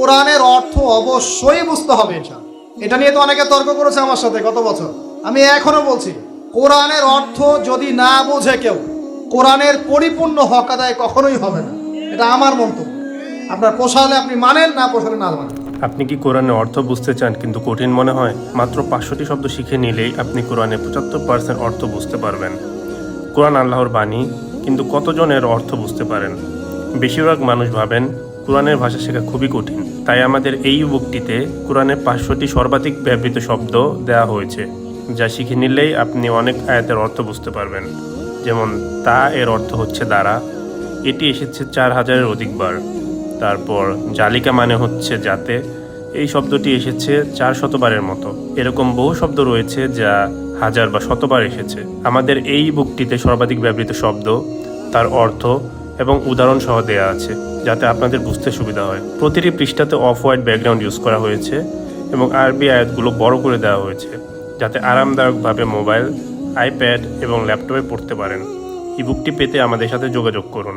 কোরআনের অর্থ অবশ্যই বুঝতে হবে। এটা নিয়ে তো অনেকে তর্ক করেছে আমার সাথে গত বছর। আমি এখনও বলছি, কোরআনের অর্থ যদি না বোঝে কেউ, কোরআনের পরিপূর্ণ হক আদায় কখনোই হবে না। এটা আমার মন্তব্য। আপনার পোষালে আপনি মানেন, না পোষালে না মানেন? আপনি কি কোরআনের অর্থ বুঝতে চান কিন্তু কঠিন মনে হয়? মাত্র পাঁচশোটি শব্দ শিখে নিলেই আপনি কোরআনের পঁচাত্তর পার্সেন্ট অর্থ বুঝতে পারবেন। কোরআন আল্লাহর বাণী, কিন্তু কতজনের অর্থ বুঝতে পারেন? বেশিরভাগ মানুষ ভাবেন কোরআনের ভাষা শেখা খুবই কঠিন। তাই আমাদের এই বুকটিতে কোরআনের পাঁচশোটি সর্বাধিক ব্যবহৃত শব্দ দেওয়া হয়েছে, যা শিখে নিলেই আপনি অনেক আয়াতের অর্থ বুঝতে পারবেন। যেমন, তা এর অর্থ হচ্ছে দ্বারা এটি এসেছে চার হাজারের অধিকবার। তারপর, জালিকা মানে হচ্ছে যাতে। এই শব্দটি এসেছে চার শতবারের মতো। এরকম বহু শব্দ রয়েছে যা হাজার বা শতবার এসেছে। আমাদের এই বুকটিতে সর্বাধিক ব্যবহৃত শব্দ, তার অর্থ এবং উদাহরণ সহ দেয়া আছে, যাতে আপনাদের বুঝতে সুবিধা হয়। প্রতিটি পৃষ্ঠাতে অফ হোয়াইট ব্যাকগ্রাউন্ড ইউজ করা হয়েছে এবং আরবি আয়াতগুলো বড় করে দেওয়া হয়েছে, যাতে আরামদায়কভাবে মোবাইল, আইপ্যাড এবং ল্যাপটপে পড়তে পারেন। ই বুকটি পেতে আমাদের সাথে যোগাযোগ করুন।